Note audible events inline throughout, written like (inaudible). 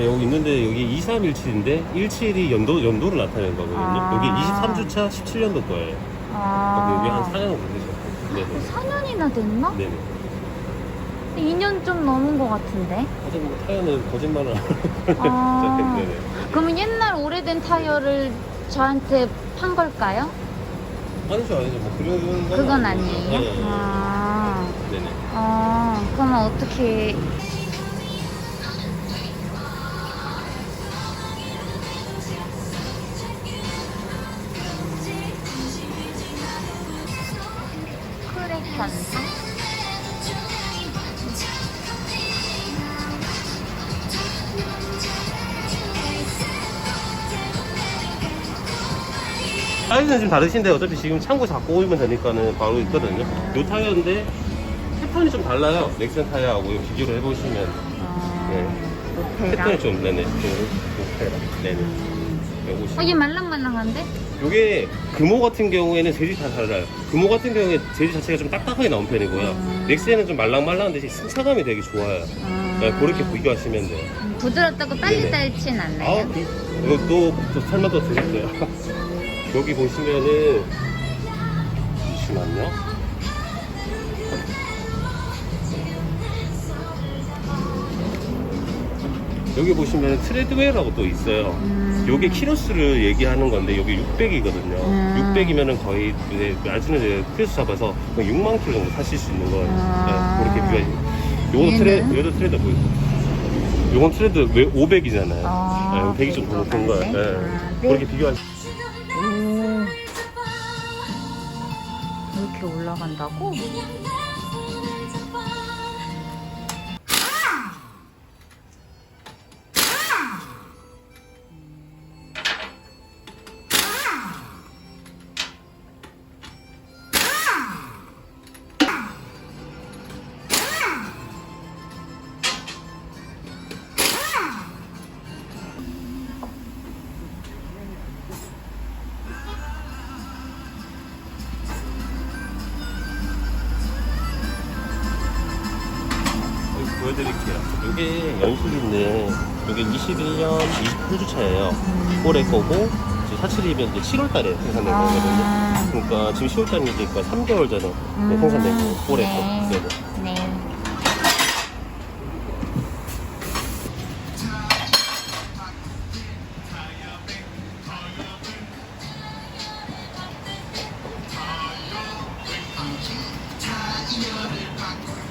네, 여기 있는데 여기 2317인데 17이 연도 연도를 나타내는 거거든요. 아. 여기 23주차 17년도 거예요. 아. 여기 한 4년 걸리셨고. 네네. 4년이나 됐나? 네네. 2년 좀 넘은 것 같은데. 하여튼 뭐 타이어는 거짓말을 안 아. 네네. 그러면 옛날 오래된 타이어를 저한테 판 걸까요? 아니죠 아니죠 뭐 그런 건 그건 아니에요. 아니에요? 네, 네. 아. 네네. 아, 그러면 어떻게. 크랙 현상? 사이즈는 좀 다르신데 어차피 지금 창고 잡고 오면 되니까는 바로 있거든요. 요 타이어인데 패턴이 좀 달라요. 넥센 타이어하고 비교를 해보시면 아, 네. 오페라. 패턴이 좀 네네 좀 높아요. 네네. 요거 어, 얘 말랑말랑한데? 요게 금호 같은 경우에는 재질 다 달라요. 금호 같은 경우에 재질 자체가 좀 딱딱하게 나온 편이고요. 음. 넥센은 좀 말랑말랑한데 승차감이 되게 좋아요. 아. 네, 그렇게 비교하시면 돼요. 음, 부드럽다고 빨리 네네. 닳진 아, 않나요? 그, 이거 또, 또 설마 또 드릴게요. (laughs) 여기 보시면은, 잠시만요. 여기 보시면 트레드웨어라고 또 있어요. 음. 요게 키로수를 얘기하는 건데, 여기 600이거든요. 음. 600이면은 거의, 이제, 아주는 이제 키로수 잡아서 6만 킬로 정도 타실 수 있는 거예요. 아. 네, 그렇게 비교하시면. 요건 트레? 요도 트레드 보이죠? 요건 트레드 왜 500이잖아요. 아, 네, 100이 좀더 높은 거예요. 네. 아, 네. 그렇게 비교하시 오. 이렇게 올라간다고? 보여드릴게요. 이게 연수주인데 이게 21년 28주차예요. 올해 거고 지금 472면 7월달에 생산된 아. 거거든요. 그러니까 지금 10월달이니까 3개월 전에 음. 생산된 거 올해 네. 거. 네. 네. 자, 이열을 받고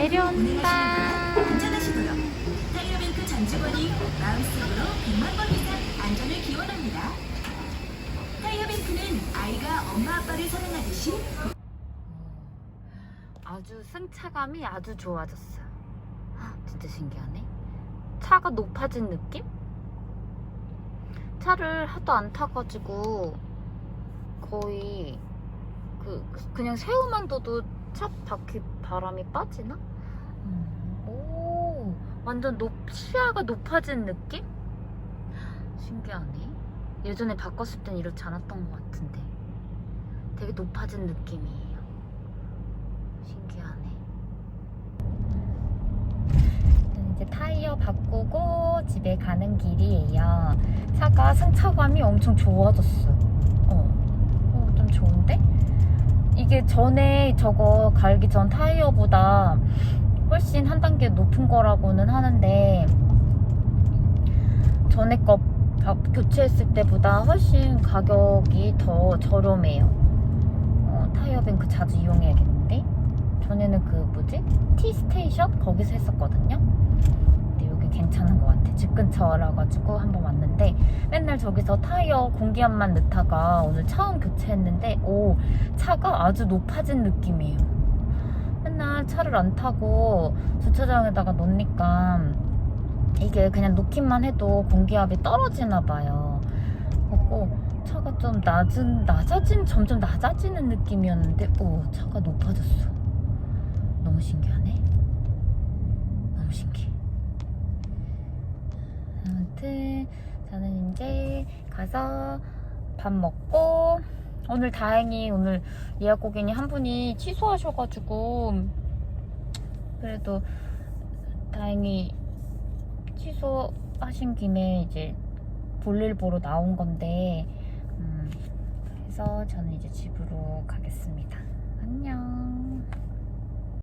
내려온다. 운전하시고요. 타이어뱅크 전 직원이 마음속으로 100만 번 이상 안전을 기원합니다. 타이어뱅크는 아이가 엄마 아빠를 사랑하듯이 아주 승차감이 아주 좋아졌어요. 아, 진짜 신기하네. 차가 높아진 느낌? 차를 하도 안 타가지고 거의 그 그냥 새우만 둬도 차 바퀴 바람이 빠지나? 완전 높 시야가 높아진 느낌? 신기하네. 예전에 바꿨을 땐 이렇지 않았던 것 같은데 되게 높아진 느낌이에요. 신기하네. 이제 타이어 바꾸고 집에 가는 길이에요. 차가 승차감이 엄청 좋아졌어요. 어, 어, 좀 좋은데? 이게 전에 저거 갈기 전 타이어보다 훨씬 한 단계 높은 거라고는 하는데 전에 거 바- 교체했을 때보다 훨씬 가격이 더 저렴해요. 어, 타이어뱅크 자주 이용해야겠는데? 전에는 그 뭐지? 티 스테이션 거기서 했었거든요. 근데 여기 괜찮은 것 같아. 집 근처라 가지고 한번 왔는데 맨날 저기서 타이어 공기압만 넣다가 오늘 처음 교체했는데 오 차가 아주 높아진 느낌이에요. 차를 안 타고 주차장에다가 놓으니까 이게 그냥 놓기만 해도 공기압이 떨어지나 봐요. 그래고 차가 좀 낮은 낮아진 점점 낮아지는 느낌이었는데 오 차가 높아졌어. 너무 신기하네. 너무 신기해. 아무튼 저는 이제 가서 밥 먹고 오늘 다행히 오늘 예약 고객님 한 분이 취소하셔가지고 그래도 다행히 취소하신 김에 이제 볼일 보러 나온 건데 음, 그래서 저는 이제 집으로 가겠습니다. 안녕.